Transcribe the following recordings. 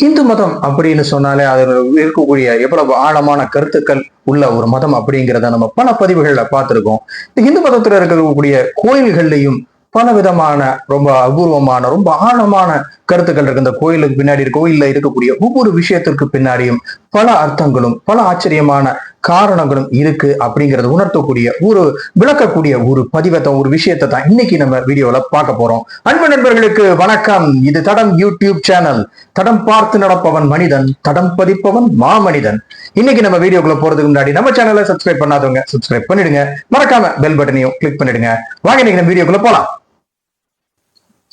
இந்து மதம் அப்படின்னு சொன்னாலே அதில் இருக்கக்கூடிய எவ்வளவு ஆழமான கருத்துக்கள் உள்ள ஒரு மதம் அப்படிங்கிறத நம்ம பல பதிவுகள்ல பார்த்திருக்கோம். இந்த இந்து மதத்துல இருக்கக்கூடிய கோயில்கள்லையும் பல விதமான ரொம்ப அபூர்வமான ரொம்ப ஆழமான கருத்துக்கள் இருக்கு. இந்த கோயிலுக்கு பின்னாடி கோயில்ல இருக்கக்கூடிய ஒவ்வொரு விஷயத்திற்கு பின்னாடியும் பல அர்த்தங்களும் பல ஆச்சரியமான காரணங்களும் இருக்கு அப்படிங்கறது உணர்த்தக்கூடிய ஒரு விளக்கக்கூடிய ஒரு பதிவத்தை ஒரு விஷயத்தை தான் இன்னைக்கு நம்ம வீடியோல பார்க்க போறோம். அன்பு நண்பர்களுக்கு வணக்கம். இது தடம் யூடியூப் சேனல். தடம் பார்த்து நடப்பவன் மனிதன் தடம் பதிப்பவன் மாமனிதன். இன்னைக்கு நம்ம வீடியோக்குள்ள போறதுக்கு முன்னாடி நம்ம சேனலை சப்ஸ்கிரைப் பண்ணாதவங்க சப்ஸ்கிரைப் பண்ணிடுங்க. மறக்காம பெல் பட்டனையும் கிளிக் பண்ணிடுங்க. வாங்க இன்னைக்கு நம்ம வீடியோக்குள்ள போலாம்.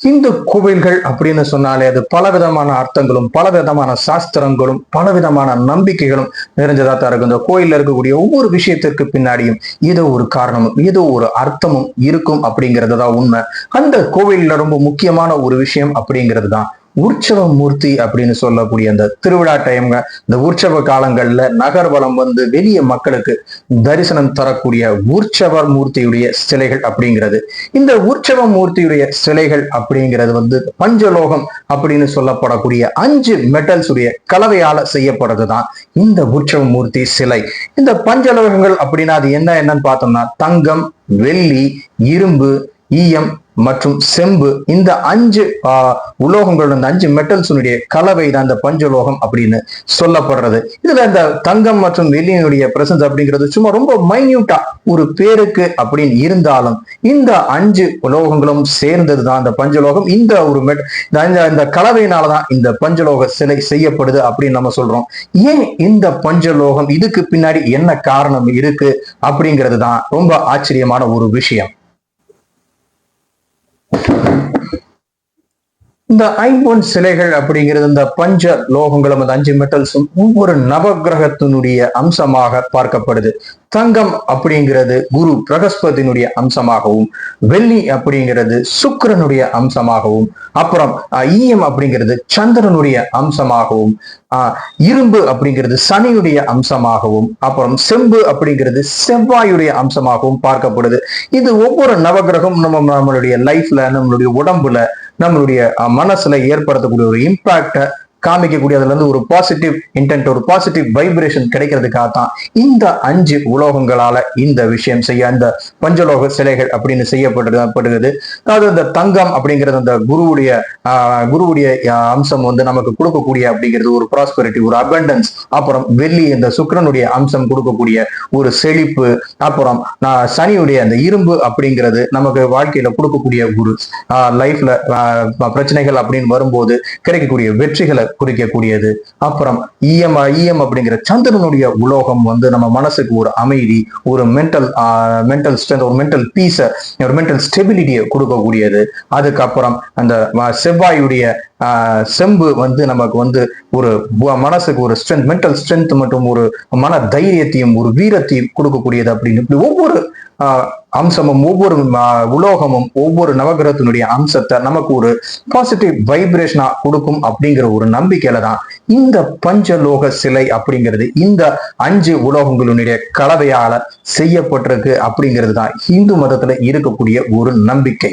இந்து கோவில்கள் அப்படின்னு சொன்னாலே அது பலவிதமான அர்த்தங்களும் பலவிதமான சாஸ்திரங்களும் பலவிதமான நம்பிக்கைகளும் நிறைஞ்சதா தான் இருக்கும். இந்த கோயில்ல இருக்கக்கூடிய ஒவ்வொரு விஷயத்திற்கு பின்னாடியும் ஏதோ ஒரு காரணமும் ஏதோ ஒரு அர்த்தமும் இருக்கும் அப்படிங்கிறது தான் உண்மை. அந்த கோவிலில் ரொம்ப முக்கியமான ஒரு விஷயம் அப்படிங்கிறது தான் உற்சவ மூர்த்தி அப்படின்னு சொல்லக்கூடிய அந்த திருவிழா டைம்ங்க இந்த உற்சவ காலங்கள்ல நகர்வலம் வந்து வெளிய மக்களுக்கு தரிசனம் தரக்கூடிய உற்சவ மூர்த்தியுடைய சிலைகள் அப்படிங்கிறது. இந்த உற்சவ மூர்த்தியுடைய சிலைகள் அப்படிங்கிறது வந்து பஞ்சலோகம் அப்படின்னு சொல்லப்படக்கூடிய அஞ்சு மெட்டல்ஸ் உடைய கலவையால செய்யப்படுறது தான் இந்த உற்சவ மூர்த்தி சிலை. இந்த பஞ்சலோகங்கள் அப்படின்னா அது என்ன என்னன்னு பார்த்தோம்னா தங்கம் வெள்ளி இரும்பு ஈயம் மற்றும் செம்பு இந்த அஞ்சு ஆஹ் உலோகங்கள் இந்த அஞ்சு மெட்டல்ஸுடைய கலவை தான் இந்த பஞ்சலோகம் அப்படின்னு சொல்லப்படுறது. இதுல இந்த தங்கம் மற்றும் வெள்ளியினுடைய பிரசன்ஸ் அப்படிங்கிறது சும்மா ரொம்ப மைன்யூட்டா ஒரு பேருக்கு அப்படின்னு இருந்தாலும் இந்த அஞ்சு உலோகங்களும் சேர்ந்தது தான் இந்த பஞ்சலோகம். இந்த ஒரு மெட் இந்த இந்த கலவையினாலதான் இந்த பஞ்சலோக சிலை செய்யப்படுது அப்படின்னு நம்ம சொல்றோம். ஏன் இந்த பஞ்சலோகம்? இதுக்கு பின்னாடி என்ன காரணம் இருக்கு அப்படிங்கிறது தான் ரொம்ப ஆச்சரியமான ஒரு விஷயம். இந்த ஐம்பொன் சிலைகள் அப்படிங்கிறது இந்த பஞ்ச லோகங்களும் அந்த அஞ்சு மெட்டல்ஸும் ஒவ்வொரு நவகிரகத்தினுடைய அம்சமாக பார்க்கப்படுது. தங்கம் அப்படிங்கிறது குரு பிரகஸ்பதியினுடைய அம்சமாகவும் வெள்ளி அப்படிங்கிறது சுக்கிரனுடைய அம்சமாகவும் அப்புறம் அஹ், ஈயம் அப்படிங்கிறது சந்திரனுடைய அம்சமாகவும் ஆஹ், இரும்பு அப்படிங்கிறது சனியுடைய அம்சமாகவும் அப்புறம் செம்பு அப்படிங்கிறது செவ்வாயுடைய அம்சமாகவும் பார்க்கப்படுது. இது ஒவ்வொரு நவகிரகம் நம்ம நம்மளுடைய லைஃப்ல நம்மளுடைய உடம்புல நம்மளுடைய மனசுல ஏற்படுத்தக்கூடிய ஒரு இம்பாக்ட காமிக்கக்கூடிய அதுல இருந்து ஒரு பாசிட்டிவ் இன்டென்ட் ஒரு பாசிட்டிவ் வைப்ரேஷன் கிடைக்கிறதுக்காக தான் இந்த அஞ்சு உலோகங்களால இந்த விஷயம் செய்ய இந்த பஞ்சலோக சிலைகள் அப்படின்னு செய்யப்படுகிறது அதாவது இந்த தங்கம் அப்படிங்கிறது அந்த குருவுடைய குருவுடைய அம்சம் வந்து நமக்கு கொடுக்கக்கூடிய அப்படிங்கிறது ஒரு ப்ராஸ்பரிட்டி ஒரு அபண்டன்ஸ் அப்புறம் வெள்ளி இந்த சுக்கரனுடைய அம்சம் கொடுக்கக்கூடிய ஒரு செழிப்பு. அப்புறம் சனியுடைய அந்த இரும்பு அப்படிங்கிறது நமக்கு வாழ்க்கையில கொடுக்கக்கூடிய ஒரு லைஃப்ல பிரச்சனைகள் அப்படின்னு வரும்போது கிடைக்கக்கூடிய வெற்றிகளை குறிக்கக்கூடியது. அப்புறம் ஈஎம் ஈஎம் அப்படிங்கிற சந்திரனுடைய உலோகம் வந்து நம்ம மனசுக்கு ஒரு அமைதி ஒரு மென்டல் மென்டல் ஸ்ட்ரென்த் ஒரு மென்டல் பீஸை ஒரு மென்டல் ஸ்டெபிலிட்டியை கொடுக்கக்கூடியது. அதுக்கப்புறம் அந்த செவ்வாயுடைய ஆஹ், செம்பு வந்து நமக்கு வந்து ஒரு மனசுக்கு ஒரு ஸ்ட்ரென்த் மென்டல் ஸ்ட்ரென்த் மற்றும் ஒரு மன தைரியத்தையும் ஒரு வீரத்தையும் கொடுக்கக்கூடியது அப்படின்னு இப்படி ஒவ்வொரு அம்சமும் ஒவ்வொரு உலோகமும் ஒவ்வொரு நவகிரகத்தினுடைய அம்சத்தை நமக்கு ஒரு பாசிட்டிவ் வைப்ரேஷனா கொடுக்கும் அப்படிங்கிற ஒரு நம்பிக்கையில தான் இந்த பஞ்சலோக சிலை அப்படிங்கிறது இந்த அஞ்சு உலோகங்களுடைய கலவையால செய்யப்பட்டிருக்கு அப்படிங்கிறது தான் இந்து மதத்துல இருக்கக்கூடிய ஒரு நம்பிக்கை.